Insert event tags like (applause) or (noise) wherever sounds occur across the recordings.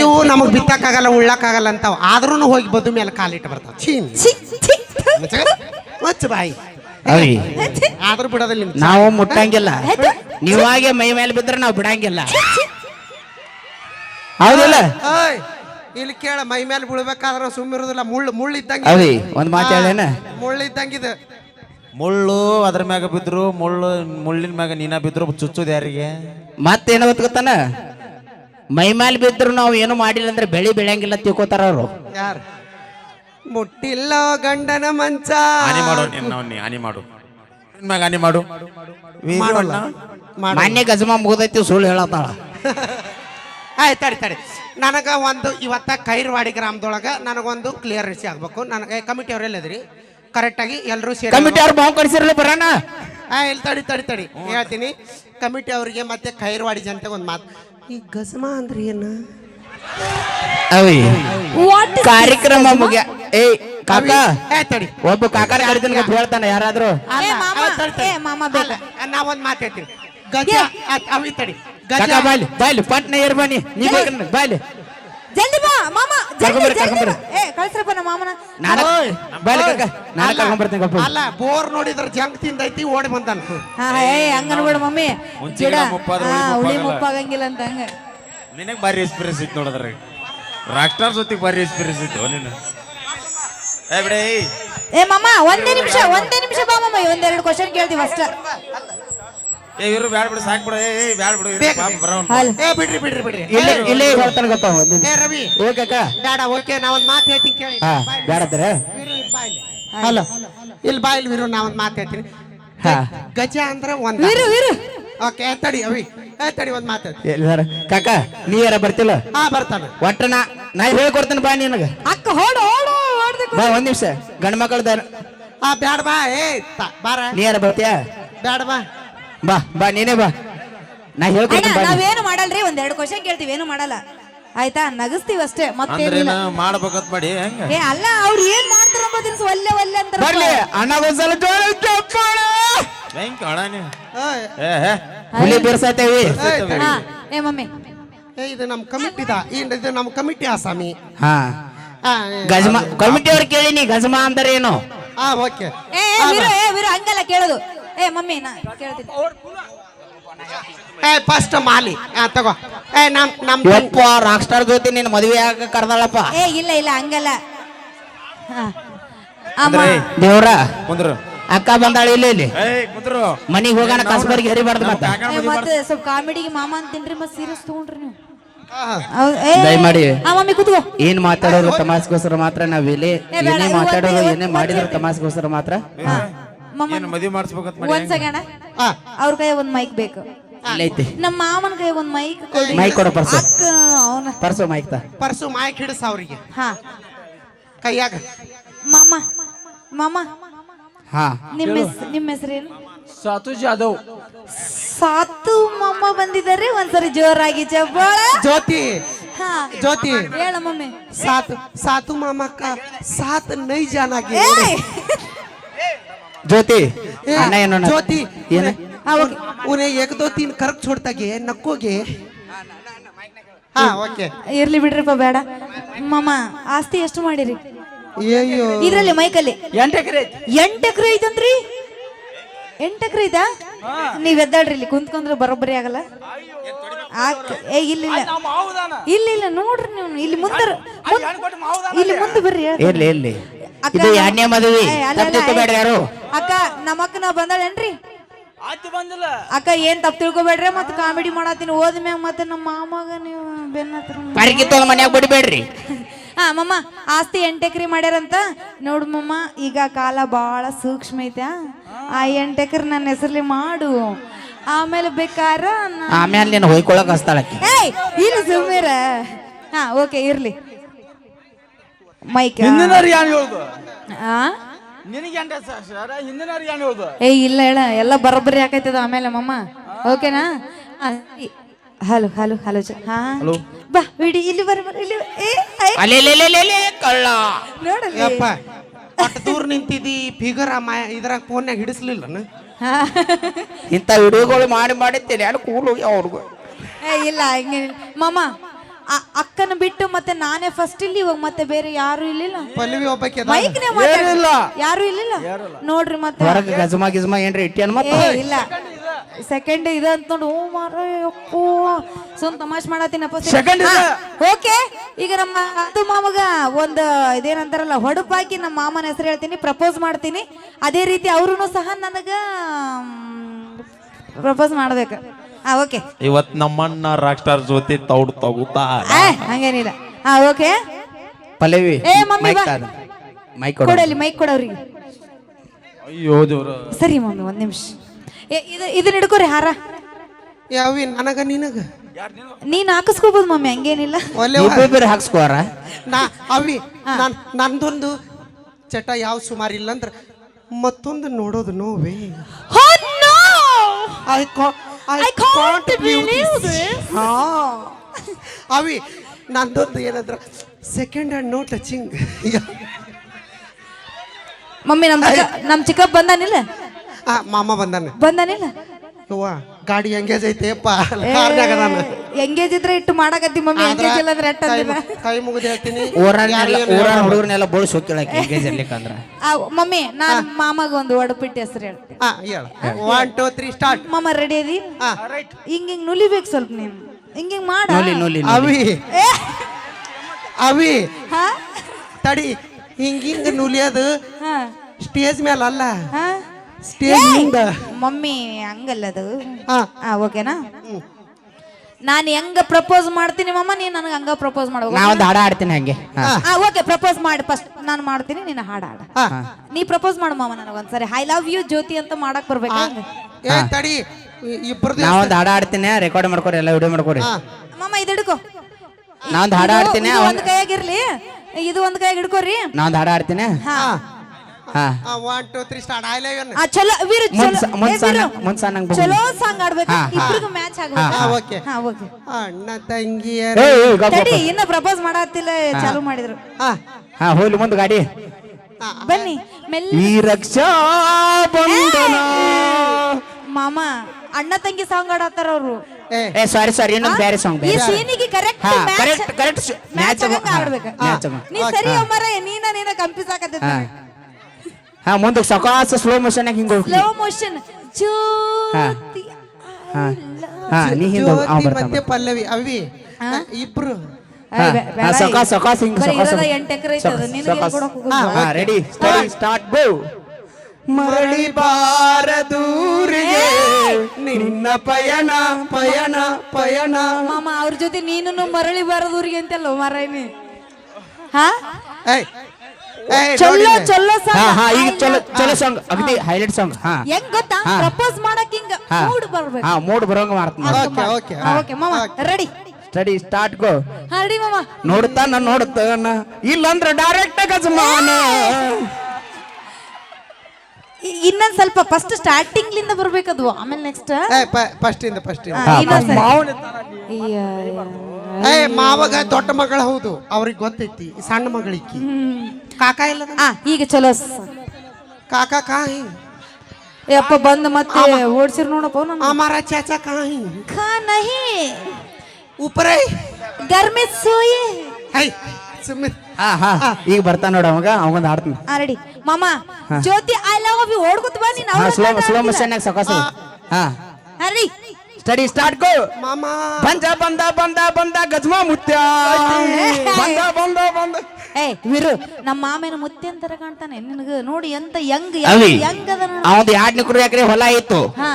ಇವು ನಮಗ್ ಬಿತ್ತಕ್ಕಾಗಲ್ಲ ಉಳ್ಳಕ್ಕಾಗಲ್ಲ ಅಂತಾವ. ಆದ್ರೂ ಹೋಗಿ ಬದು ಮೇಲೆ ಕಾಲಿಟ್ಟು ಬರ್ತಾವ. ಚೀನ್. ಮಚ್ಚ. ಬಾಯಿ. ಅವಿ ಆದ್ರೂ ಬಿಡೋದಿಲ್ಲ ನಾವು ಮುಟ್ಟಂಗಿಲ್ಲ. ನೀವಾಗೆ ಮೈ ಮೇಲೆ ಬಿದ್ರೆ ನಾವು ಬಿಡಂಗಿಲ್ಲ. ಹೌದಲ್ಲ? ಓಯ್ ಇಲ್ಲಿ ಕೇಳ ಮೈ ಮೇಲೆ ಬೀಳ್ಬೇಕಾದ್ರೆ ಸುಮ್ಮಿರೋದಿಲ್ಲ ಮುಳ್ಳು ಮುಳ್ಳು ಇದ್ದಂಗೆ ಅವಿ ಒಂದ್ ಮಾತು ಹೇಳೇನ? ಮುಳ್ಳು ಇದ್ದಂಗಿದೆ ಮುಳ್ಳು ಅದ್ರ ಮ್ಯಾಗ ಬಿದ್ರು ಮುಳ್ಳು ಮುಳ್ಳಿನ ಮ್ಯಾಗ ನೀನ ಬಿದ್ರು ಚುಚ್ಚುದು ಯಾರಿಗೆ? ಮತ್ತೇನ ಗೊತ್ತಾನ? ಮೈ ಮೇಲೆ ಬಿದ್ರು ನಾವು ಏನು ಮಾಡಿಲ್ಲ ಅಂದ್ರೆ ಬೆಳಿ ಬೆಳೆಯಂಗಿಲ್ಲ ತಿಳ್ಕೊತಾರ ಅವರು. ಯಾರು? ಮುಟ್ಟಿಲ್ಲ ಗಂಡನ ಮಂಚ. ಹಾನಿ ಮಾಡು ಹಾನಿ ಮಾಡು. ಹಾನಿ ಮಾಡು. ಮಾಡೋಣ ಮಾಡು. ಮಾನ್ಯ ಗಜಮ ಮುಗ್ದೈತಿ ಸುಳ್ಳು ಹೇಳತ್ತಾಳ. (laughs) ಆಯ್ತು ತಡಿ ತಡಿ. ನನಗೆ ಒಂದು ಇವತ್ತ ಕೈರ್ವಾಡಿ ಗ್ರಾಮದೊಳಗೆ ನನಗೊಂದು ಕ್ಲಿಯರೆನ್ಸಿ ಆಗ್ಬೇಕು. ನನಗೆ ಕಮಿಟಿ ಅವರೆಲ್ಲದ್ರಿ ಕರೆಕ್ಟಾಗಿ ಎಲ್ಲರೂ ಸೇರಿ ಕಮಿಟಿ ಅವ್ರು ಬಾವು ಕಡಿಸಿರಲ್ಲ ಬರೋಣ ಆ ಇಲ್ಲಿ ತಡಿ ತಡಿ ತಡಿ. ಹೇಳ್ತೀನಿ. ಕಮಿಟಿ ಅವರಿಗೆ ಮತ್ತೆ ಖೈರ್ವಾಡಿ ಜನತೆಗೆ ಒಂದು ಮಾತು. ಈ ಗಜಮ ಅಂದ್ರೆ ಏನು? ಅವಿ ಕಾರ್ಯಕ್ರಮ ಮುಗಿಯ ಏಯ್ ಕಾಕ ಏ ತಡಿ. ಒಬ್ಬ ಕಾಕಾರ ಆಡಿದನ್ ಹೇಳ್ತಾನೆ ಯಾರಾದ್ರೂ? ಅಲ್ಲ, ಏ ಮಾಮ, ಅಲ್ಲ, ತಡಿ, ತಡಿ. ಏ ಮಾಮ ಬೇಡ. ಅಲ್ಲ, ನಾ ಒಂದು ಮಾತು ಹೇಳ್ತೀನಿ ಗಜ ಅವಿ ತಡಿ. ಗಜ ಕಾಕ ಬಾಯ್ಲಿ ಬಾಯ್ಲಿ ಪಟ್ನ ಏರ್ ಬನ್ನಿ. ನೀ ಬಾಯ್ಲಿ. ಜಲ್ದಿ ಬಾ ಮಾಮ ಜಲ್ದಿ ಕರ್ಕೊಂಬರ್ರಿ, ಜಲ್ದಿ ಬಾ. ಕರ್ಕೊಂಬರ್ರಿ. ಏ ಕಳ್ಸ್ರಪ್ಪ ನಮ್ಮ ಮಾಮನ. ನಾನು ಓಯ್, ಬಾಯ್ಲಿ ಓಯ್. ಕಾಕ ನಾನು ಅಲ್ಲ, ಕರ್ಕೊಂಡ್ ಬರ್ತೀನಿ ಗಪ್ಪ ಅಲ್ಲ ಬೋರ್ ನೋಡಿದ್ರ ಜಂಕ್ ತಿಂದೈತಿ ಓಡಿ ಬಂದಾನ. ಹಾ ಏ ಹಂಗನ್ ಬಿಡು ಮಮ್ಮಿ. ಮುಂಚಿನ ಗಿಡ ಮುಪ್ಪಾದ್ರೆ ಹಾ ಉಳಿ ಉಳಿ ಮುಪ್ಪಾಗಲ್ಲ. ಮುಪ್ಪಾಗಂಗಿಲ್ಲ ಅಂತ ಹಂಗ. ನಿನಗೆ ಭಾರಿ ಎಕ್ಸ್ಪೀರಿಯನ್ಸ್ ಇತ್ತು ನೋಡಿದ್ರೆ ರಾಕ್ ಸ್ಟಾರ್ ಜೊತೆಗೆ ಭಾರಿ ಎಕ್ಸ್ಪೀರಿಯನ್ಸ್ ಇತ್ತು ನೀನು ಏ ಬಿಡೇ ಏ ಮಾಮ ಒಂದೇ ನಿಮಿಷ ಒಂದೇ ನಿಮಿಷ ಬಾ ಮಾಮ ಒಂದೆರಡು ಕ್ವಶನ್ ಕೇಳ್ತೀವಿ ಅಷ್ಟ. ಏ ಇರು ಬ್ಯಾಡ ಬಿಡು ಸಾಕ್ ಬಿಡು. ಏ ಏ, ಬ್ಯಾಡ ಬಿಡು ಇರು ಬೇಕು. ಪಾಪ ಬರೋನ್ ಹಲ್. ಏ ಬಿಡ್ರಿ ಬಿಡ್ರಿ ಬಿಡ್ರಿ. ಇಲ್ಲೇ ಇಲ್ಲೇ ಹೇಳ್ತಾನೆ ಏ ರವಿ. ಓ ಕಾಕ. ಬೇಡ ಓಕೆ ನಾ ಒಂದು ಮಾತು ಹೇಳ್ತೀನಿ ಕೇಳಿ. ಹಾ ಬ್ಯಾಡತ್ತಾರೆ ಹಲೋ. ಇಲ್ಲಿ ಬಾ ಇಲ್ಲಿ ವೀರು ನಾ ಒಂದು ಮಾತು ಹೇಳ್ತೀನಿ. ಹಾ. ಗಜ ಅಂದ್ರೆ ಒಂದ್. ವೀರು ವೀರು ಓಕೆ ತಡಿ ಅವಿ ಏ ತಡಿ ಒಂದ್ ಮಾತು ಹೇಳ್ತೀನಿ. ಕಾಕ ನೀ ಯಾರ ಬರ್ತಿಲ್ಲ? ಹಾ ಬರ್ತಾನೆ. ಒಟ್ಟ ನಾ ನಾ ಹೇಳ್ಕೊಡ್ತೇನೆ ಬಾ ನಿನಗ. ಅಕ್ಕ ಹೊಡು ಹೊಡು ಬಾ ಒಂದ್ ನಿಮಿಷ. ಗಂಡ ಮಕ್ಕಳ ಹಾ ಬ್ಯಾಡ ಬಾ. ಏ ತ- ಬಾರ. ನೀ ಯಾರ ಬರ್ತೀಯ? ಬ್ಯಾಡ ಬಾ. ಬಾ ಬಾ ನೀನೇ ಬಾ. ನಾ ಅಣ್ಣ ಹೇಳ್ಕೊಡ್ತೀನಿ ಬಾ ನೀ. ನಾವೇನು ಮಾಡಲ್ರಿ? ಒಂದೆರಡು ಕ್ವಶನ್ ಕೇಳ್ತೀವಿ ಏನು ಮಾಡಲ್ಲ. ಆಯ್ತಾ? ನಗಸ್ತೀವಿ ಅಷ್ಟೇ ಅಂದ್ರೆ ಮತ್ತೇನಿಲ್ಲ ಮಾಡ್ಬೇಕಂತ ಮಾಡಿ ಹೆಂಗ? ಏ ಅಲ್ಲ ಅವ್ರು ಏನ್ ಮಾಡ್ತಾರ ಅಂಬೋದಿನ ಒಲ್ಲೆ ಒಲ್ಲೆ ಅಂತಾರ ಬರ್ಲಿ ಅಣ್ಣಗೊಂದ್ಸಲ ಜೋರ ಚಪ್ಪಾಳೆ. ಹೆಂಗ್ ಅಣ್ಣ ನೀವು ಏ ಹೇ. ಹುಲಿ ಬಿರ್ಸತೇವಿ ಹಾ ಏ ಮಮ್ಮಿ. ಏ ಇದು ನಮ್ಮ ಕಮಿಟಿದ ಇದು ನಮ್ಮ ಕಮಿಟಿ ಆಸಾಮಿ. ಹಾ. ಹಾ ಗಜಮ ಕಮಿಟಿ ಅವ್ರು ಕೇಳಿನಿ ಗಜಮ ಅಂದ್ರೆ ಏನು? ಆ ಓಕೆ. ಏ ಏ, ವೀರು ಏ ವೀರು ಹಂಗಲ್ಲ ಕೇಳೋದು. ಏ ಮಮ್ಮಿ ನಾ ಕೇಳ್ತೀನಿ. ಏ ಫಸ್ಟ್ ಮಾಲಿ. ಆ ತಗೋ. ಏ ನಮ್ ನಮ್ ಯಪ್ಪ ರಾಕ್ ಸ್ಟಾರ್ ಜೊತೆ ನಿನ್ನ ಮದುವೆ ಆಗ ಕರ್ದಾಳಪ್ಪ. ಏ ಇಲ್ಲ ಇಲ್ಲ ಹಂಗಲ್ಲ. ಹಾ. ಅಮ್ಮ. ದೇವ್ರ ಕುಂದ್ರು. ಅಕ್ಕ ಬಂದಾಳ ಇಲ್ಲ ಇಲ್ಲಿ. ಏಯ್ ಕುಂದ್ರು. ಮನಿಗ್ ಹೋಗೋಣ ಕಸ್ಬರ್ಗಿ ಹರಿಬಾರ್ದು ಮತ್ತ. ಏ, ಮತ್ತೆ ಸ್ವಲ್ಪ ಕಾಮಿಡಿಗೆ ಮಾಮ ಅಂತೀನ್ರಿ ಮತ್ತೆ ಸೀರಿಯಸ್ ತಗೊಂಡ್ರಿ ನೀವು. ಹೌದ್- ಏ, ದಯಮಾಡಿ. ಆ ಮಮ್ಮಿ ಕೂತ್ಕೋ. ಏನ್ ಮಾತಾಡೋರು ತಮಾಸ್ಗೋಸ್ಕರ ಮಾತ್ರ ನಾವ್ ಇಲ್ಲಿ ಏ, ಬೇಡ, ಏನೇ ಮಾತಾಡೋದು ಮಾತಾಡೋರು ಒಂದೇ- ಏನೇ ಮಾಡಿದ್ರು ತಮಾಸ್ಗೋಸ್ಕರ ಮಾತ್ರ. ಏನು ಮದುವೆ ಮಾಡಿಸ್ಬೇಕಂತ ಮಾಡಿ ಒಂದ್ ಸೆಕೆಂಡ್ ಅವ್ರ ಕೈ ಒಂದ್ ಮೈಕ್ ಬೇಕು. ಇಲ್ಲೈತಿ. ನಮ್ಮ ಮಾವನ ಕೈ ಒಂದ್ ಮೈಕ್ ಕೊಡಿ. ಮೈಕ್ ಕೊಡು ಪರ್ಸು. ಅಕ್ಕ ಅವನ ಪರ್ಸು ಮೈಕ್ ತ. ಪರ್ಸು ಮಾಯಕ್ ಹಿಡಿಸ ಅವ್ರಿಗೆ. ಹಾ. ಕೈಯಾಗ. ಮಾಮ ಮಾಮ. ಹಾ. ನಿಮ್ಮ ಹೆಸ್- ನಿಮ್ಮ ಹೆಸರೇನು? ಸಾತು ಜಾಧವ್. ಸಾತು ಮಾಮ ಬಂದಿದ್ದಾರೆ. ಒಂದ್ಸರಿ ಜೋರಾಗಿ ಚಪ್ಪಾಳ. ಜ್ಯೋತಿ. ಹಾ. ಜ್ಯೋತಿ. ಹೇಳ ಮಮ್ಮಿ ಸಾತು ಸಾತು ಮಾಮಕ್ಕ ಸಾತ್ ನೈ ಜಾನಾಗಿ ಜ್ಯೋತಿ ए, ಅಣ್ಣ ಏನು ಅಣ್ಣ? ज्योति ಏನು ಹಾ, उन्हें ಓಕೆ. उन्हें एक दो तीन करक छोड़ता गे नक्कोगे हाँ ओके ಇರ್ಲಿ ಬಿಡ್ರಿಪ್ಪ ಬೇಡ ಮಾಮ ಆಸ್ತಿ ಎಷ್ಟು ಮಾಡಿರಿ ಅಯ್ಯೋ ಇದ್ರಲ್ಲಿ ಮೈಕಲ್ಲಿ ಎಂಟು ಎಕರೆ ಐತಿ ಎಂಟು ಎಕರೆ ಐತಂತ್ರಿ ಎಂಟು ಎಕರೆ ಐತಾ ನೀವ್ ಎದ್ದಾಡ್ರಿ ಇಲ್ಲಿ ಕುಂತ್ಕೊಂಡ್ರೆ ಬರೋಬ್ಬರಿ ಆಗಲ್ಲ ಆಕ್ ಏ ಇಲ್ಲ ಇಲ್ಲ ನಮ್ಮ ಮಾವುದಾನ ಇಲ್ಲ ಇಲ್ಲ ನೋಡ್ರಿ ನೀವು ಇಲ್ಲಿ ಮುಂದೆ ಹೆಣ್ಣು ಕೊಟ್ಟು ಮಾವುದಾನ ಇಲ್ಲಿ ಮುಂದೆ ಬರ್ರಿ ಹೇಳ್ತೀನಿ. ಇರ್ಲಿ ಇರ್ಲಿ ಅಕ್ಕ, ಇದು ಎರಡನೇ ಮದುವೆ ಏ, ಅಲ್ಲ, ತಪ್ಪು ಅಲ್ಲ, ತಿಳ್ಕೊಬೇಡ್ರಿ ಯಾರು ಅಕ್ಕ ನಮ್ಮಕ್ಕ ನಾ ಬಂದಳೇನ್ರಿ? ಬಂದಿಲ್ಲ. ಅಕ್ಕ ಏನ್ ತಪ್ಪು ತಿಳ್ಕೊಬೇಡ್ರಿ ಮತ್ತೆ ಕಾಮಿಡಿ ಮಾಡತ್ತೀನಿ ಓದ್ಮ್ಯಾಗ ಮತ್ತೆ ನಮ್ಮ ಮಾಮಾಗ ನೀವು ಬೆನ್ನತ್ರ ಪಾರ್ಕಿ ತೊಗೊಂಡ್ ಮನ್ಯಾಗ ಬಿಡಬೇಡ್ರಿ. (laughs) ಹಾ ಮಮ್ಮ ಆಸ್ತಿ ಎಂಟು ಎಕರೆ ಮಾಡ್ಯಾರಂತ. ನೋಡು ಮಮ್ಮ ಈಗ ಕಾಲ ಬಹಳ ಸೂಕ್ಷ್ಮ ಐತೆ ಆ. ಎಂಟು ಎಕರೆ ನನ್ನ ಹೆಸರಲ್ಲಿ ಮಾಡು. ಆಮೇಲೆ ಬೇಕಾರ ಆಮೇಲೆ ನೀನು ಹೊಯ್ಕೊಳಕ್ ಹಸ್ತಾಳಕ್ಕಿ ಏಯ್ ಇಲ್ಲ ಸುಮ್ಮೀರ ಹಾ ಓಕೆ ಇರ್ಲಿ. ಮೈಕ್ ಹೇಳುದು? ಆ? ನಿನಗೆ ಎಂಟ ಸರ್ ಏನ್ ಏ ಇಲ್ಲ ಹೇಳ ಎಲ್ಲ ಬರೋಬ್ಬರಿ ಆಕೈತದ ಆಮೇಲೆ ಮಮ್ಮ. ಓಕೆನಾ? ಹಲೋ ಹಲೋ ಹಲೋ ಹಾ? ಬಾ ಬಿಡಿ ಇಲ್ಲಿ ಬರ ಬರ ಇಲ್ಲಿ ಏ ಐ, ಅಲ್ಲೇ ಕಳ್ಳ. ನೋಡಲ್ಲಿ. ಯಪ್ಪ ಅಟ್ ದೂರ ನಿಂತಿದ್ದಿ ಫಿಗರ್ ಇದ್ರಾಗ ಫೋನ್ಯಾಗ ಹಿಡಿಸ್ಲಿಲ್ಲ ಹಾ. ಇಂಥ ವಿಡಿಯೋಗಳು ಮಾಡಿ ಮಾಡಿ ತಲೆ ಕೂಲು ಅವ್ರಿಗೂ. ಏ ಇಲ್ಲ ಹಂಗೆ ಮಮ್ಮ ಆ ಅಕ್ಕನ ಬಿಟ್ಟು ಮತ್ತೆ ನಾನೇ ಫಸ್ಟ್ ಇಲ್ಲಿ ಇವಾಗ ಮತ್ತೆ ಬೇರೆ ಯಾರು ಇಲ್ಲಿಲ್ಲ. ಪಲ್ಲವಿ ಒಬ್ಬಕ್ಕೆ ಅದಾಳ. ಮೈಕ್ನೇ ಏನಿಲ್ಲ. ಯಾರು ಇಲ್ಲಿಲ್ಲ? ನೋಡ್ರಿ ಮತ್ತೆ. ಹೊರಗೆ ಗಜಮ ಗಿಜಮ ಏನ್ರಿ ಇಟ್ಟಿಯನ್ ಮತ್ತ ಏ ಇಲ್ಲ. ಸೆಕೆಂಡ್ ಇದೆ ಅಂತ ನೋಡು. ಓ ಮಾರ ಅಪ್ಪೋ ಸುಮ್ ತಮಾಷ್ ಮಾಡತ್ತೀನಪ್ಪ Second ಇದೆ. ಓಕೆ. ಈಗ ನಮ್ಮ ಅದು ಮಾಮಗ ಒಂದು ಇದೇನಂತಾರಲ್ಲ ಹೊಡಪಾಕಿ ನಮ್ಮ ಮಾಮನ ಹೆಸರು ಹೇಳ್ತೀನಿ ಪ್ರಪೋಸ್ ಮಾಡ್ತೀನಿ. ಅದೇ ರೀತಿ ಅವ್ರು ಸಹ ನನಗ ಪ್ರಪೋಸ್ ಮಾಡ್ಬೇಕು. ಹಾ ಓಕೆ ಇವತ್ ನಮ್ಮಣ್ಣ ರಾಕ್ ಸ್ಟಾರ್ ಜೊತೆ ತೌಡ್ ತಗೋತಾ ಆ ಹಂಗೇನಿಲ್ಲ. ಹಾ ಓಕೆ ಪಲ್ಲವಿ ಏ, ಮಮ್ಮಿ ಮೈಕ್ ಬಾ. ತಾನು. ಮೈಕ್ ಕೊಡು. ಕೊಡಲಿ ಮೈಕ್ ಕೊಡವ್ರಿಗೆ ಅಯ್ಯೋ ದೇವ್ರ ಸರಿ ಮಮ್ಮಿ ಒಂದ್ ನಿಮಿಷ. ಏ ಇದು ಇದನ್ನ ಹಿಡ್ಕೋರಿ ಹಾರ. ಯಾವಿ ನನಗ ನಿನಗ? ನೀನ್ ಹಾಕಸ್ಕೋಬಹುದು ಮಮ್ಮಿ ಹಂಗೇನಿಲ್ಲ. ಒಲೆ ಇಬ್ಬಿಬ್ರು ಹಾಕ್ಸ್ಕೋರ ನಾ ಅವಿ ನಾನ್ ನಂದೊಂದು ಚಟ ಯಾವ ಸುಮಾರು ಇಲ್ಲ ಅಂದ್ರೆ ಮತ್ತೊಂದು ನೋಡೋದು ನೋವೇ. ಹೋ, no! I can't believe this. ಹಾ ಅವಿ (laughs) ನಂದೊಂದು ಏನಾದ್ರು second hand no touching mummy ನಮ್ ಚಿಕ್ಕ ನಮ್ ಚಿಕ್ಕಪ್ಪ ಬಂದಾನಿಲ್ಲ? ಆ ಮಾಮ ಬಂದಾನೆ. ಬಂದಾನಿಲ್ಲ? ಯವ್ವ? ಗಾಡಿ ಎಂಗೇಜ್ ಐತೆ ಅಪ್ಪ ಕಾರ್ನ್ಯಾಗ ಅದಾನ ಎಂಗೇಜ್ ಇದ್ರೆ ಇಟ್ಟು ಮಾಡಕತ್ತಿ ಮಮ್ಮಿ ಎಂಗೇಜ್ ಇಲ್ಲ ಅಂದ್ರೆ ಎಟ್ಟ ಕೈ ಅಂದಿಲ್ಲ ಕೈ ಮುಗಿದು ಹೇಳ್ತೀನಿ. ಊರನ್ನೆಲ್ಲ ಊರನ್ ಹೇಳ್ಬಾರ್ದು. ಹುಡುಗರ್ನೆಲ್ಲ ಬೋಳ್ಸ್ ಎಂಗೇಜ್ (laughs) ಇರ್ಲಿಕ್ಕಂದ್ರ. ಆ, ಮಮ್ಮಿ ನಾನು ಮಾಮಗ ಒಂದು ಒಡಪಿಟ್ಟು ಹೆಸರು ಹೇಳ್ತೀನಿ. ಹಾ ಹೇಳ. ಒನ್ ಟೂ ತ್ರೀ ಸ್ಟಾರ್ಟ್ ಮಾಮ ರೆಡಿ ಅದಿ? ರೈಟ್ ಹಿಂಗ್ ಹಿಂಗ್ ನುಲಿಬೇಕು ಸ್ವಲ್ಪ ನೀನು. ಹಿಂಗ್ ಹಿಂಗ್ ಮಾಡ. ನೋಲಿ ನೋಲಿ ಅವಿ. ಅವಿ. ಹಾ? ತಡಿ ಹಿಂಗ ಹಿಂಗ ನುಲಿಯೋದು ಹಾ, ಸ್ಟೇಜ್ ಮೇಲೆ ಅಲ್ಲ ಹಾ? ಸ್ಟೇಜ್ ಮಮ್ಮಿ ಹಂಗಲ್ಲ ಅದು. ಹಾ. ಹಾ ಓಕೆನಾ? ನಾನು ಹೆಂಗ ಪ್ರಪೋಸ್ ಮಾಡ್ತೀನಿ ಮಮ್ಮ ನೀನು ನನಗೆ ಹಂಗ ಪ್ರಪೋಸ್ ಮಾಡ್ಬೇಕು ನಾನು ಒಂದು ಹಾಡ ಆಡ್ತೀನಿ ಹಂಗೆ. ಹಾ. ಹಾ. ಓಕೆ ಪ್ರಪೋಸ್ ಮಾಡಿ ಫಸ್ಟ್ ನಾನು ಮಾಡ್ತೀನಿ ನೀನು ಹಾಡು ಹಾಡು. ಹಾ. ನೀ ಪ್ರಪೋಸ್ ಮಾಡು ಮಾಮ ನನಗೆ ಒಂದ್ಸರಿ. ಐ ಲವ್ ಯು ಜ್ಯೋತಿ ಅಂತ ಮಾಡಕ್ ಬರ್ಬೇಕು ಏ ತಡಿ. ಇಬ್ಬರು ನಾ ಒಂದು ಹಾಡ ಆಡ್ತೀನಿ ರೆಕಾರ್ಡ್ ಮಾಡ್ಕೊರಿ ಎಲ್ಲ ವಿಡಿಯೋ ಮಾಡ್ಕೊರಿ ಹಾ. ಮಾಮ ಇದು ಹಿಡ್ಕೋ. ನಾ ಒಂದು ಹಾಡ ಇದು- ಆಡ್ತೀನಿ ಇದು ಒಂದ್ ಕೈಯಾಗಿರ್ಲಿ ಇದು ಒಂದ್ ಕೈಯಾಗ ಹಿಡ್ಕೋರಿ. ನಾ ಒಂದು ಹಾಡ ಆಡ್ತೀನಿ ಹಾ. One two three start I love ಆ ಚಲೋ ವೀರು ಚಲೋ. ಸ- ಮುಂದ್ ಸಾಂಗ್- ಆಡ್ಬೇಕು. ಮ್ಯಾಚ್ ಆಗ್ಬೇಕು. ಹಾ. ಓಕೆ. ಹಾ ಓಕೆ. ಅಣ್ಣ ತಂಗಿಯರ. ತಡಿ ಇನ್ನ ಪ್ರಪೋಸ್ ಮಾಡತ್ತಿಲ್ಲ ಚಾಲು ಮಾಡಿದ್ರು. ಹಾ. ಹಾ ಹೋಗ್ಲಿ ಮುಂದೆ ಗಾಡಿ. ಬನ್ನಿ. ಮೆಲ್ಲ ಈ ರಕ್ಷಾ ಬಂಧನ ಮಾಮ ಅಣ್ಣ ತಂಗಿ ಸಾಂಗ್ ಆಡತ್ತಾರ ಅವರು. ಏ. ಏ ಸಾರಿ ಸಾರಿ ಇನ್ನೊಂದು ಬೇರೆ ಸಾಂಗ್ ಈ ಸೀನಿಗೆ correct match correct correct match match ಆಡ್ಬೇಕು. ನೀ ಸರಿ ಅಮ್ಮರೇ ನೀನ ನೀನ ಕಂಪ್ಯೂಸ್ ಆಗತ್ತೆ ಹಾ ಹಾ ಮುಂದೆ ಸಕಾಸ ಸ್ಲೋ ಮೋಷನ್ ಹಿಂಗ ಹೋಗ್ಲಿ ಸ್ಲೋ ಮೋಷನ್ ಜ್ಯೋತಿ ಹಾ. ಹಾ ನೀ ಹಿಂದೆ ಹೋಗು, ಅವ ಬರ್ತಾನ ಪಲ್ಲವಿ. ಅವಿ ಇಬ್ರು. ಸಕಾಸ್ ಸಕಾಸ್ ಹಿಂಗ್ ಸಕಾಸ್ ಇರೋದ ಎಂಟ್ ಎಕರೆ ಐತೆ ಅದು, ನಿನಗೆ ಎಲ್ಲಿ ಕೊಡಕ್ ಹೋಗೋದು? ಹಾ ರೆಡಿ ಸ್ಟಡಿ ಸ್ಟಾರ್ಟ್ ಗೋ ಮರಳಿ ಬಾರದೂರಿಗೆ ನಿನ್ನ ಪಯಣ ಪಯಣ ಪಯಣ. ಮಾಮ ಅವ್ರ ಜೊತೆ ನೀನು ಮರಳಿ ಬರೋದೂರಿಗೆ ಅಂತಲ್ಲ ಮಾರಾಯನಿ ಹಾ? ಚಲೋ? ಚಲೋ ಹಾ ಸಾಂಗ್. ಹಾ ಈಗ ಚಲೋ ಚಲೋ ಸಾಂಗ್. ಅಗದಿ ಹೈಲೈಟ್ ಸಾಂಗ್. ಹಾ. ಹೆಂಗ್ ಗೊತ್ತಾ? ಹಾ. ಪ್ರಪೋಸ್ ಮಾಡಕ್ ಹಿಂಗ ಹಾ. ಮೂಡ್ ಬರ್ಬೇಕು. ಹಾ ಮೂಡ್ ಬರೋಂಗ ಮಾಡ್ತೀನಿ ಓಕೆ ಓಕೆ ಓಕೆ ಮಾಮ ರೆಡಿ. ಸ್ಟಡಿ ಸ್ಟಾರ್ಟ್ ಗೋ ಹಾ ರೆಡಿ ಮಾಮ. ನೋಡ್ತಾನ ನೋಡ್ತಾನ. ಇಲ್ಲಂದ್ರ ಡೈರೆಕ್ಟ್ ಗಜಮಾನ. ಇ- ಇನ್ನೊಂದ್ ಸ್ವಲ್ಪ ಫಸ್ಟ್ ಸ್ಟಾರ್ಟಿಂಗ್ ಲಿಂದ ಬರ್ಬೇಕದು. ಆಮೇಲೆ ನೆಕ್ಸ್ಟ್ ಫಸ್ಟ್ ಇಂದ ಫಸ್ಟ್ ಇಂದ. ಏ ಮಾವಾಗ ದೊಡ್ಡ ಮಗಳ ಹೌದು. ಅವ್ರಿಗೆ ಗೊತ್ತೈತಿ ಈ ಸಣ್ಣ ಮಗಳಿಕ್ಕಿ ಕಾಕ ಇಲ್ಲ ಆ ಈಗ ಚಲೋ ಕಾಕಾ ಕಾಕ ಕಾಯಿ. ಅಪ್ಪ ಬಂದ ಮತ್ತೆ ಓಡ್ಸಿರ್ ನೋಡಪ್ಪ ನಮ್ಮ ಆಮಾರ ಚಾಚಾ ಕಾಯಿ. ಖಾ ನಹಿ. ಉಪರೈ. ಗರ್ಮೆ ಸೂಯಿ. ಹೈ ಸುಮ್ಮನೆ. ಹಾ ಹಾ ಈಗ ಬರ್ತಾನ ನೋಡ ಅವಾಗ ಅವಂಗೊಂದು ಹಾಡ್ತೀನಿ. ಆರಡಿ ಮಾಮ ಜ್ಯೋತಿ ಐ ಲವ್ ಯು ಓಡ್ಕೊತ ಬಾ ನೀನ್ ಹಾ ಸ್ಲೋ ಸ್ಲೋ ಮೋಷನ್ ನಾಗ ಸಾವ್ಕಾಸ. ಹಾ. ಸ್ಟಡಿ ಸ್ಟಾರ್ಟ್ ಗೋ ಬಂದ ಬಂದ ಬಂದ ಬಂದ ಗಜ್ಮಾ ಮುತ್ಯ. ಬಂದ ಬಂದ ಬಂದ. ಏ ವಿರು ನಮ್ಮ ಮಾಮೇನ ಮುತ್ತೆ ಅಂತರ ಕಾಣ್ತಾನೆ. ನಿನಗೆ ನೋಡಿ ಎಂತ ಯಂಗ್ ಯಂಗ್ ಅದ ನೋಡು. ಅವಂದು ಎರಡ್ ಎಕರೆ ಹೊಲ ಇತ್ತು ಹಾ.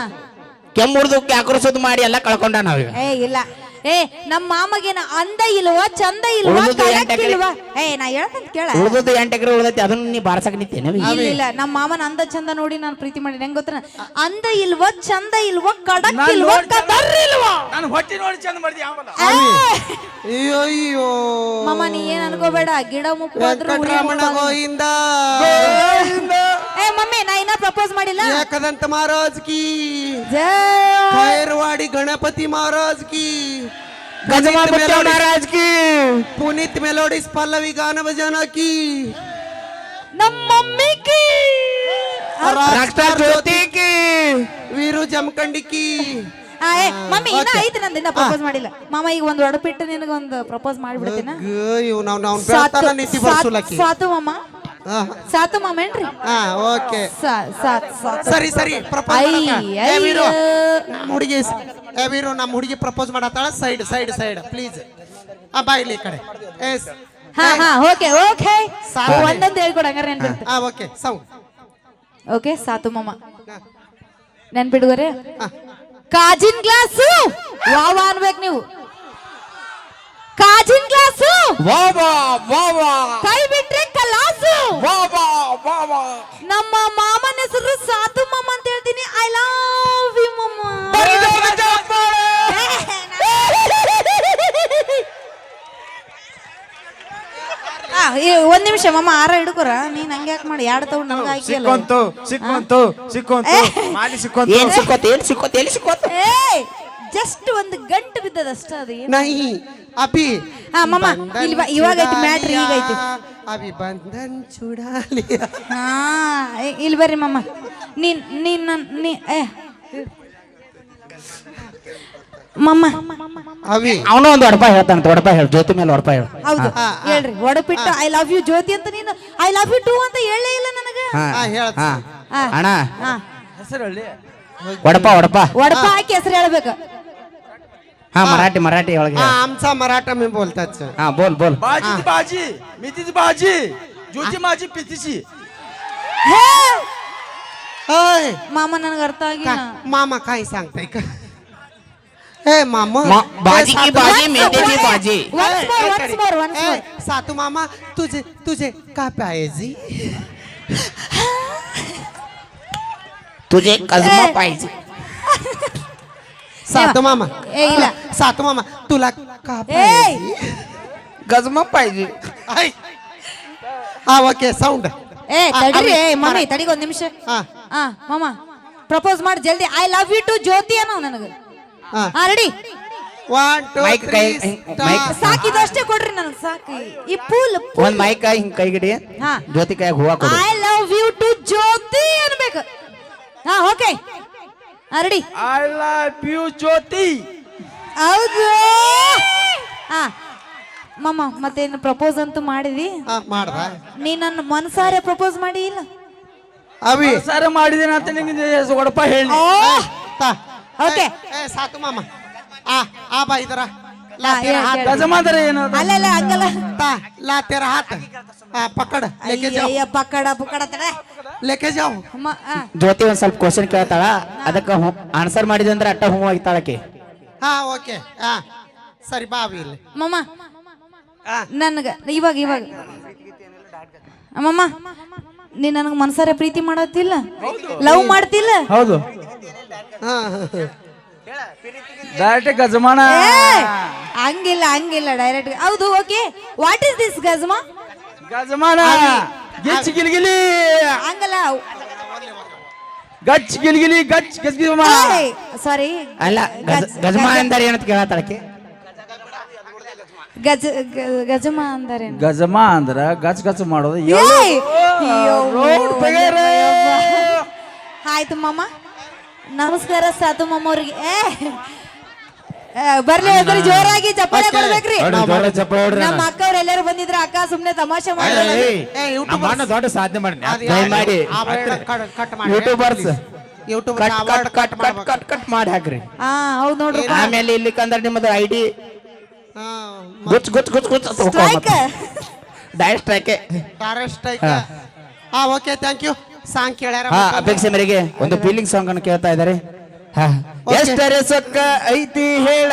ಕೆಮ್ಮುರ್ದು ಕ್ಯಾಕ್ರೋಸೋದು ಮಾಡಿ ಎಲ್ಲ ಕಳ್ಕೊಂಡ ನಾವೀಗ. ಏ ಇಲ್ಲ. ಏ ನಮ್ಮ ಮಾಮಗೇನ ಅಂದ ಇಲ್ವ ಚಂದ ಇಲ್ವಾ ಉಳ್ದದ್ದು ಎಂಟ್ ಕಳಕ್ ಎಕ್ರೆ. ಇಲ್ವಾ? ಏ ನಾ ಹೇಳ್ತಂತ ಕೇಳ. ಉಳ್ದದ್ದು ಎಂಟು ಎಕರೆ ಉಳ್ದೈತಿ ಅದನ್ನ ನೀ ಬಾರ್ಸಕ್ ನಿಂತೇನೆ ಇಲ್ಲ ಇಲ್ಲ ನಮ್ಮ ಮಾಮನ ಅಂದ ಚಂದ ನೋಡಿ ನಾನು ಪ್ರೀತಿ ಮಾಡಿ ಹೆಂಗ್ ಗೊತ್ತ ಅಂದ ಇಲ್ವ ಚಂದ ಇಲ್ವ ಕಡಕ್ ಇಲ್ವಾ ಕದರ್ ಇಲ್ವಾ? ನಾನು ಹೊಟ್ಟಿ ನೋಡಿ ಚಂದ ಮಾಡಿದ್ಯಾ ಆಮಲ್ಲ ಏ, ಅಯ್ಯೋ ಅಯ್ಯೋ ಮಾಮ ನೀ ಏನ್ ಅನ್ಕೋಬೇಡ. ಗಿಡ ಮುಪ್ಪು ಆದ್ರೂ ಹುಳಿ ವೆಂಕಟರಮಣ ಮುಪ್ಪು ಗೋವಿಂದ. ಏ ಮಮ್ಮಿ ನಾ ಇನ್ನ ಪ್ರಪೋಸ್ ಮಾಡಿಲ್ಲ. ಯಾಕದಂತ ಮಹಾರಾಜ್ ಕಿ? ಖೈರ್ವಾಡಿ ಗಣಪತಿ ಮಹಾರಾಜ್ ಕಿ. ಗಜಮಾಪತ್ಯ ಮಹಾರಾಜ್ ಕಿ. ಪುನೀತ್ ಮೆಲೋಡಿಸ್ ಪಲ್ಲವಿ ಗಾನ ಭಜನ ಕಿ. ನಮ್ಮ ಮಮ್ಮಿ ಕಿ ರಾಷ್ಟ್ರ ಜ್ಯೋತಿ ಕಿ. ವೀರು ಜಮಖಂಡಿ ಕಿ. ಮಮ್ಮಿ ಇನ್ನ ಐತಿ ನಂದು ಇನ್ನ ಪ್ರಪೋಸ್ ಮಾಡಿಲ್ಲ. ಮಾಮ ಈಗ ಒಂದು ಒಡಪಿಟ್ಟು ನಿನಗೆ ಒಂದು ಪ್ರಪೋಸ್ ಮಾಡಿಬಿಡ್ತೀನಿ ಸಾತು ಮಾಮ. ಸಾತು ಮಾಮೇನ್ರಿ? ಹಾ ಓಕೆ. ಸಾ- ಸಾತ್ ಸಾತ್ ಸರಿ ಸರಿ ಪ್ರಪೋಸ್ ವೀರು ಅಯ್ಯ. ನಮ್ಮ ಹುಡುಗಿ ಏ ವೀರು ನಮ್ಮ ಹುಡುಗಿ ಪ್ರಪೋಸ್ ಮಾಡತ್ತಾಳ. ಸೈಡ್ ಸೈಡ್ ಸೈಡ್ ಪ್ಲೀಸ್ ಆ ಬಾ ಇಲ್ಲಿ ಈ ಕಡೆ. ಎಸ್ ಹಾ ಹಾ ಓಕೆ ಓಕೆ. ಸಾಕು. ಒಂದೊಂದು ಹೇಳ್ಕೊಡ ಹಂಗಾರೆ ನೆನ್ಪಿಡ್ತು ಹಾ ಓಕೆ ಸೌಂಡ್ ಓಕೆ ಸಾತು ಮಾಮ. ನೆನ್ಪಿಡುವರೆ ಕಾಜಿನ್ ಗ್ಲಾಸು? ವಾವ ಅನ್ಬೇಕು ನೀವು? ಕಾಜಿನ ಗ್ಲಾಸು ವಾ ವಾ ವಾ ವಾ ಕೈ ಬಿಟ್ರೆ ಕಲಾಸು ವಾ ವಾ ವಾ ವಾ ನಮ್ಮ ಮಾಮನ ಹೆಸರು ಸಾತು ಮಾಮ ಅಂತ ಹೇಳ್ತೀನಿ ಐ ಲವ್ ಯು ಮಾಮ ಆ, ಏ, ಒಂದ್ ನಿಮಿಷ ಮಾಮ ಆರ ಹಿಡ್ಕೊರ ನೀನ್ ಹಂಗೆ ಯಾಕೆ ಮಾಡಿ ಎರಡು ತಗೊಂಡು ನನಗೆ ಹಾಕಿಯಲ್ಲ ಸಿಕ್ಕೊಂತು ಸಿಕ್ಕೊಂತು ಸಿಕ್ಕೊಂತು ಮಾಲಿ ಸಿಕ್ಕೊಂತು ಏನ್ ಸಿಕ್ಕೋತ ಏನ್ ಸಿಕ್ಕೋತ ಎಲ್ಲಿ ಸಿಕ್ಕೋತ ಏ ಜಸ್ಟ್ ಒಂದು ಗಂಟು ಬಿದ್ದದ ಅಷ್ಟೇ ಅದು ಏನು? ನಹಿ ಅಭಿ ಹಾ, ಮಮ್ಮ ಇಲ್ಲಿ ಬಾ, ಇವಾಗೈತಿ ಚುಡಾ ಈಗೈತಿ. ಅಭಿ ಬಂಧನ್ ಚುಡಾಲಿಯಾ? ಹಾ ಏ, ಇಲ್ಲಿ ಬರ್ರಿ ಮಮ್ಮ. ನೀನ್ ನೀನ್ ನನ್ ನೀ ಏ. ಮಮ್ಮ. ಅಭಿ. ಅವನು ಒಂದು ಒಡಪ ಹೇಳ್ತಾನೆ ಒಡಪ ಹೇಳು ಜ್ಯೋತಿ ಮೇಲೆ ಒಡಪ ಹೇಳು. ಹೌದು ಹೇಳ್ರಿ ಒಡಪಿಟ್ಟು ಐ ಲವ್ ಯು ಜ್ಯೋತಿ ಅಂತ ನೀನು ಐ ಲವ್ ಯು ಟು ಅಂತ ಹೇಳೇ ಇಲ್ಲ ನನಗೆ. ಹಾ ಹಾ, ಹೇಳ್. ಹಾ. ಹಾ. ಅಣ್ಣ. ಹಾ. ಹೆಸರು ಹೇಳಿ. ಒಡಪ ಒಡಪ ಒಡಪ ಹಾಕಿ ಹೆಸರು ಹೇಳ್ಬೇಕು. हा मराठी मराठी ओळख. आमचा मराठा मी बोलतात हा बोल बोल. भाजी मी तिची भाजी जोची माझी पितीची. मामा ना करता की मामा काय सांगताय का? ए मामा. सातू मामा. तुझे तुझे का पाहिजी (laughs) तुझे कजमा पाहिजे. सातू मामा ए, ಇಲ್ಲ. सातू मामा तुला का ಏಯ್ पाहिजे ಗಜಮ ಪಾಯ್ಜಿ ऐ. हा ಓಕೆ ಸೌಂಡ್ ಏ ತಡಿರಿ ಏ ಮಮ್ಮಿ ತಡಿಗೆ ಒಂದ್ ನಿಮಿಷ ಹಾ ಹಾ ಮಾಮ ಪ್ರಪೋಸ್ ಮಾಡಿ ಜಲ್ದಿ I love you too Jyoti ಅನ್ನೋ ನನಗೆ ಹಾ ಹಾ ready one two Mic three ಕೈ- mic. ಸಾಕು ಇದಷ್ಟೇ ಕೊಡ್ರಿ ನನಗೆ ಸಾಕು ಈ ಪೂಲ್ ಒಂದ್ ಮೈಕ ಹಿಂಗ್ ಕೈಗಿಡಿ ಹಾ. ಜ್ಯೋತಿ ಕೈಯಾಗ ಹೂವ ಕೊಡು I love you too Jyoti ಅನ್ಬೇಕು ಹಾ ಓಕೆ ಹಾ ಅರಡಿ. I love you Jyoti. ಹೌದು. ಹಾ ಮಮ್ಮ ಮತ್ತೇನು ಪ್ರಪೋಸ್ ಅಂತೂ ಮಾಡಿದಿ? ಮಾಡ್ದ. ನೀ ನನ್ನ ಮನಸಾರೆ ಪ್ರಪೋಸ್ ಮಾಡಿ ಇಲ್ಲ? ಅವಿ. ಸರ್ ಮಾಡಿದೀನಿ ಅಂತ ನಿಮಗೆ ಒಡಪ ಹೇಳಿ. ಓಕೆ. ಸಾಕು ಮಾಮ. ಆ ಆ ಬಾ ಇದರ. ಲಾ ತೇರ ಹಾತ್ ಗಜಮಾಂತರ ಏನು ಅಲ್ಲ ಅಲ್ಲ ಹಂಗಲ್ಲ. ಲಾ ತೇರ ಹಾತ್ ಆ ಪಕ್ಕಡ ಅಯ್ಯ ಲೇಕೇಜ್ ಅಮ್ಮ ಆ, ಜ್ಯೋತಿ ಒಂದ್ ಸ್ವಲ್ಪ ಕ್ವಶನ್ ಕೇಳ್ತಾಳ? ಅದಕ್ಕೆ ಆನ್ಸರ್ ಮಾಡಿದಂದ್ರೆ ಅಟ್ಟ ಹೂ ಆಗಿತ್ತಾಳಕಿ ಓಕೆ ಸರಿ ಬಾ ಮಮ್ಮ ಆ. ಇವಾಗ ಇವಾಗ. ಅಮ್ಮಮ್ಮ ನೀ ನನಗೆ ಮನ್ಸಾರ ಪ್ರೀತಿ ಮಾಡತ್ತಿಲ್ಲ? ಲವ್ ಮಾಡ್ತಿಲ್ಲ? ಹೌದು. ಡೈರೆಕ್ಟ್ ಗಜಮಾನ. ಏ, ಹಂಗಿಲ್ಲ ಹಂಗಿಲ್ಲ ಡೈರೆಕ್ಟ್ ಹೌದು ಓಕೆ. ವಾಟ್ ಇಸ್ ದಿಸ್ ಗಜಮಾ? ಗಜಮಾನ ಗಿಚ್ ಗಿಲ್ಗಿಲಿ. ಹಂಗಲ್ಲ. ಗಚ್ ಗಿಲ್ಗಿಲಿ ಗಚ್ ಗಜ್ಗಿಮ ಸಾರಿ ಅಲ್ಲ ಗಜಮಾನ ಅಂದರೆ ಏನಂತ ಕೇಳತ್ತಾಳಕಿ ಗಜ ಗ- ಗಜಮ ಅಂದರೆ ಗಜಮ ಅಂದ್ರ ಗಚ್ ಗಚ್ ಮಾಡೋದು. ಆಯ್ತು ಮಾಮ. ನಮಸ್ಕಾರ ಸಾತು ಮಾಮ ಅವ್ರಿಗೆ. ಬರ್ಲಿ ಬರ್ರಿ ಜೋರಾಗಿ ಚಪ್ಪಾಳೆ. ಕೊಡ್ಬೇಕ್ರಿ. ನಮ್ಮ ಅಕ್ಕ ಅಕ್ಕವ್ರು ಎಲ್ಲರೂ ಬಂದಿದ್ರ ಅಕ್ಕ ಸುಮ್ನೆ ತಮಾಷೆ ಮಾಡಿ ದೊಡ್ಡ ಸಾಧನೆ ಮಾಡಿ ಮಾಡಿ YouTubers YouTube cut cut cut cut cut ಮಾಡಿ ಹಾಕ್ರಿ. ಹಾ ಹೌದ್ ನೋಡ್ರಿ ಆಮೇಲೆ ಇಲ್ಲಿ ಕಂದ್ರೆ ನಿಮ್ಮದು ಐಡಿ ಗುಚ್ ಗುಚ್ ಗುಚ್ ಗುಚ್ ಸ್ಟ್ರೈಕ್ ಡೈರೆಕ್ಟ್ ಸ್ಟ್ರೈಕ್ ಹಾ. ಓಕೆ ಥ್ಯಾಂಕ್ ಯು ಸಾಂಗ್ ಕೇಳ್ಯಾರ ಹಾ ಅಪೇಕ್ಷೆ ಮೇರೆಗೆ ಒಂದು ಫೀಲಿಂಗ್ ಸಾಂಗ್ ಅನ್ನು ಕೇಳ್ತಾ ಇದ್ದಾರೆ. ಎಷ್ಟರೆ ಸೊಕ್ಕ ಐತಿ ಹೇಳ?